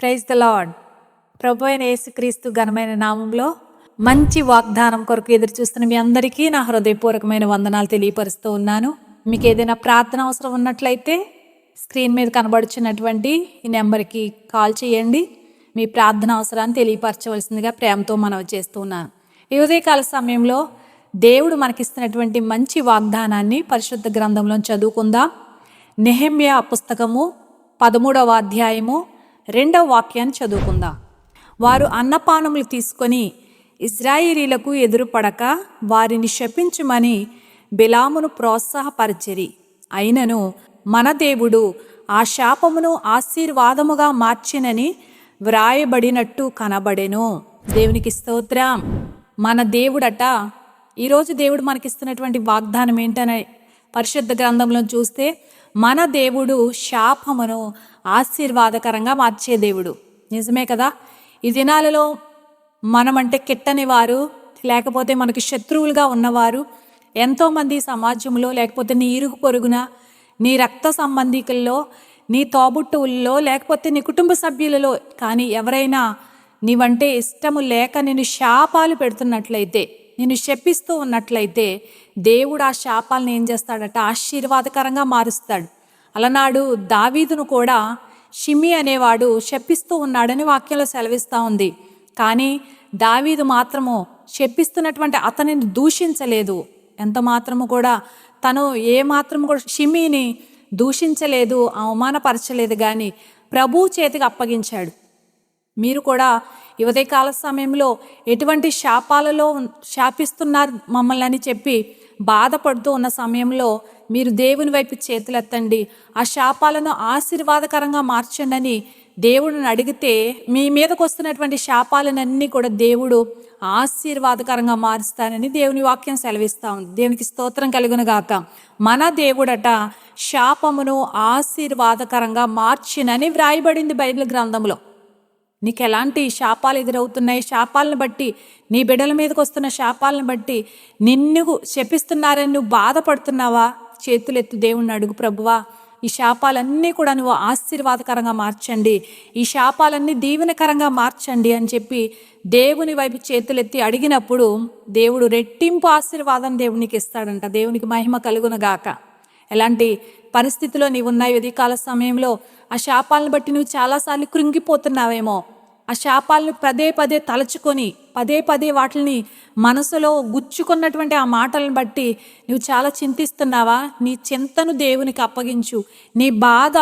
Praise the lord ప్రభు అయిన యేసుక్రీస్తు ఘనమైన నామంలో మంచి వాగ్దానం కొరకు ఎదురు చూస్తున్న మీ అందరికీ నా హృదయపూర్వకమైన వందనాలు తెలియపరుస్తూ ఉన్నాను. మీకు ఏదైనా ప్రార్థన అవసరం ఉన్నట్లయితే స్క్రీన్ మీద కనబడుచున్నటువంటి ఈ నెంబర్కి కాల్ చేయండి. మీ ప్రార్థన అవసరాన్ని తెలియపరచవలసిందిగా ప్రేమతో మనవి చేస్తూ ఉన్నాను. ఈ ఉదయకాల సమయంలో దేవుడు మనకిస్తున్నటువంటి మంచి వాగ్దానాన్ని పరిశుద్ధ గ్రంథంలో చదువుకుందాం. నెహమ్య పుస్తకము పదమూడవ అధ్యాయము రెండవ వాక్యాన్ని చదువుకుందాం. వారు అన్నపానములు తీసుకొని ఇజ్రాయిలీలకు ఎదురుపడక వారిని శపించుమని బిలామును ప్రోత్సాహపరిచిరి. అయినను మన దేవుడు ఆ శాపమును ఆశీర్వాదముగా మార్చినని వ్రాయబడినట్టు కనబడెను. దేవునికి స్తోత్రం. మన దేవుడట ఈరోజు దేవుడు మనకిస్తున్నటువంటి వాగ్దానం ఏంటనే పరిశుద్ధ గ్రంథంలో చూస్తే మన దేవుడు శాపమును ఆశీర్వాదకరంగా మార్చే దేవుడు. నిజమే కదా? ఈ దినాలలో మనమంటే కిట్టని వారు లేకపోతే మనకి శత్రువులుగా ఉన్నవారు ఎంతోమంది సమాజంలో లేకపోతే నీ ఇరుగు పొరుగున నీ రక్త సంబంధికుల్లో నీ తోబుట్టువుల్లో లేకపోతే నీ కుటుంబ సభ్యులలో కానీ ఎవరైనా నీవంటే ఇష్టము లేక నేను శాపాలు పెడుతున్నట్లయితే నేను శపిస్తూ ఉన్నట్లయితే దేవుడు ఆ శాపాలను ఏం చేస్తాడట? ఆశీర్వాదకరంగా మారుస్తాడు. అలనాడు దావీదును కూడా షిమి అనేవాడు శపిస్తూ ఉన్నాడని వాక్యంలో సెలవిస్తూ ఉంది. కానీ దావీదు మాత్రము శపిస్తున్నటువంటి అతనిని దూషించలేదు. ఎంత మాత్రము కూడా తను ఏ మాత్రము కూడా షిమిని దూషించలేదు అవమానపరచలేదు కానీ ప్రభు చేతికి అప్పగించాడు. మీరు కూడా ఈ కాల సమయంలో ఎటువంటి శాపాలలో శాపిస్తున్నారు మమ్మల్ని అని చెప్పి బాధపడుతూ ఉన్న సమయంలో మీరు దేవుని వైపు చేతులెత్తండి. ఆ శాపాలను ఆశీర్వాదకరంగా మార్చండి అని దేవుడిని అడిగితే మీ మీదకు వస్తున్నటువంటి శాపాలనన్నీ కూడా దేవుడు ఆశీర్వాదకరంగా మారుస్తానని దేవుని వాక్యం సెలవిస్తా ఉంది. దేవునికి స్తోత్రం కలుగును గాక. మన దేవుడట శాపమును ఆశీర్వాదకరంగా మార్చినని వ్రాయబడింది బైబిల్ గ్రంథంలో. నీకు ఎలాంటి శాపాలు ఎదురవుతున్నాయి? శాపాలను బట్టి నీ బిడ్డల మీదకి వస్తున్న శాపాలను బట్టి నిన్ను శపిస్తున్నారని నువ్వు బాధపడుతున్నావా? చేతులెత్తు దేవుణ్ణి అడుగు ప్రభువా. ఈ శాపాలన్నీ కూడా నువ్వు ఆశీర్వాదకరంగా మార్చండి. ఈ శాపాలన్నీ దీవెనకరంగా మార్చండి అని చెప్పి దేవుని వైపు చేతులెత్తి అడిగినప్పుడు దేవుడు రెట్టింపు ఆశీర్వాదం దేవునికి ఇస్తాడంట. దేవునికి మహిమ కలుగునగాక. ఎలాంటి పరిస్థితిలో నీవు ఉన్నాయి ఉదయకాల సమయంలో ఆ శాపాలను బట్టి నువ్వు చాలాసార్లు కృంగిపోతున్నావేమో. ఆ శాపాలను పదే పదే తలుచుకొని పదే పదే వాటిని మనసులో గుచ్చుకున్నటువంటి ఆ మాటలను బట్టి నువ్వు చాలా చింతిస్తున్నావా? నీ చింతను దేవునికి అప్పగించు. నీ బాధ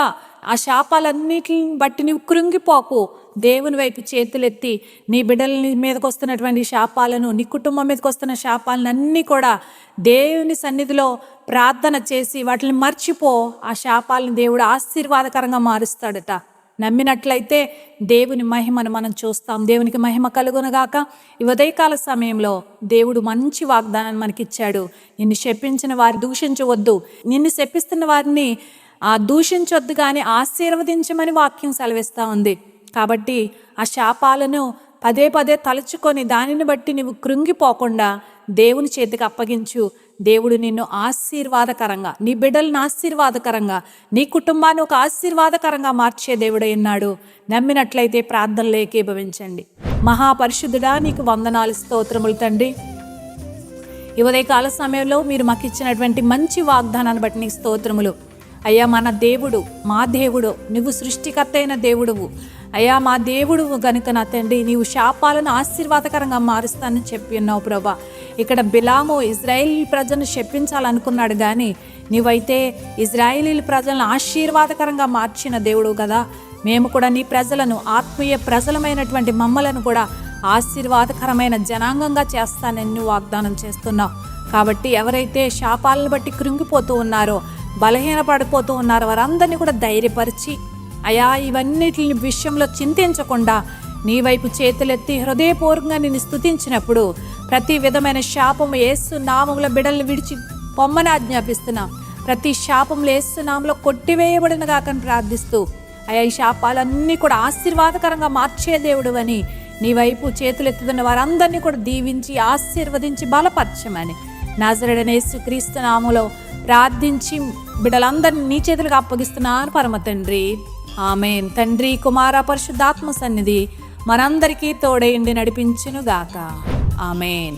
ఆ శాపాలన్నిటిని బట్టి నువ్వు కృంగిపోకు. దేవుని వైపు చేతులెత్తి నీ బిడ్డల మీదకి వస్తున్నటువంటి శాపాలను నీ కుటుంబం మీదకి వస్తున్న శాపాలను అన్నీ కూడా దేవుని సన్నిధిలో ప్రార్థన చేసి వాటిని మర్చిపో. ఆ శాపాలను దేవుడు ఆశీర్వాదకరంగా మారుస్తాడట. నమ్మినట్లయితే దేవుని మహిమను మనం చూస్తాం. దేవునికి మహిమ కలుగునగాక. ఈ ఉదయకాల సమయంలో దేవుడు మంచి వాగ్దానాన్ని మనకిచ్చాడు. నిన్ను శపించిన వారి దూషించవద్దు. నిన్ను శపిస్తున్న వారిని ఆ దూషించొద్దు కానీ ఆశీర్వదించమని వాక్యం సెలవిస్తూ ఉంది. కాబట్టి ఆ శాపాలను పదే పదే తలుచుకొని దానిని బట్టి నువ్వు కృంగిపోకుండా దేవుని చేతికి అప్పగించు. దేవుడు నిన్ను ఆశీర్వాదకరంగా నీ బిడ్డలను ఆశీర్వాదకరంగా నీ కుటుంబాన్ని ఒక ఆశీర్వాదకరంగా మార్చే దేవుడు ఉన్నాడు. నమ్మినట్లయితే ప్రార్థనలు ఏకీభవించండి. మహాపరిశుద్ధుడా నీకు వందనాలు స్తోత్రములు తండ్రి. ఇవదే ఉదయకాల సమయంలో మీరు మాకు ఇచ్చినటువంటి మంచి వాగ్దానాన్ని బట్టి నీకు స్తోత్రములు. అయ్యా మన దేవుడు మా దేవుడు నువ్వు సృష్టికర్త అయిన దేవుడువు. అయ్యా మా దేవుడు గనుక నా తండ్రి నీవు శాపాలను ఆశీర్వాదకరంగా మారుస్తానని చెప్పి ఉన్నావు ప్రభా. ఇక్కడ బిలాము ఇజ్రాయిల్ ప్రజలను శపించాలనుకున్నాడు కానీ నీవైతే ఇజ్రాయిలీ ప్రజలను ఆశీర్వాదకరంగా మార్చిన దేవుడు కదా. మేము కూడా నీ ప్రజలను ఆత్మీయ ప్రజలమైనటువంటి మమ్మలను కూడా ఆశీర్వాదకరమైన జనాంగంగా చేస్తానని వాగ్దానం చేస్తున్నావు. కాబట్టి ఎవరైతే శాపాలను బట్టి కృంగిపోతూ ఉన్నారో బలహీనపడిపోతూ ఉన్నారు. వారందరినీ కూడా ధైర్యపరిచి అయా ఇవన్నిటిని విషయంలో చింతించకుండా నీ వైపు చేతులెత్తి హృదయపూర్వకంగా నిన్ను స్తుతించినప్పుడు ప్రతి విధమైన శాపము ఏసు నామముల బిడల్ని విడిచి పొమ్మని ఆజ్ఞాపిస్తున్నాం. ప్రతి శాపములు ఏసు నామంలో కొట్టివేయబడిన కాకని ప్రార్థిస్తూ అయా ఈ శాపాలన్నీ కూడా ఆశీర్వాదకరంగా మార్చే దేవుడు అని నీ వైపు చేతులెత్తుతున్న వారందరినీ కూడా దీవించి ఆశీర్వదించి బలపరచమని. నాజరడనేసు క్రీస్తు నాములో ప్రార్థించి బిడ్డలందరినీ నీ చేతులకు అప్పగిస్తున్నాను పరమ తండ్రి. ఆమెన్. తండ్రి కుమార పరిశుద్ధాత్మ సన్నిధి మనందరికీ తోడైండి నడిపించునుగాక. ఆమెన్.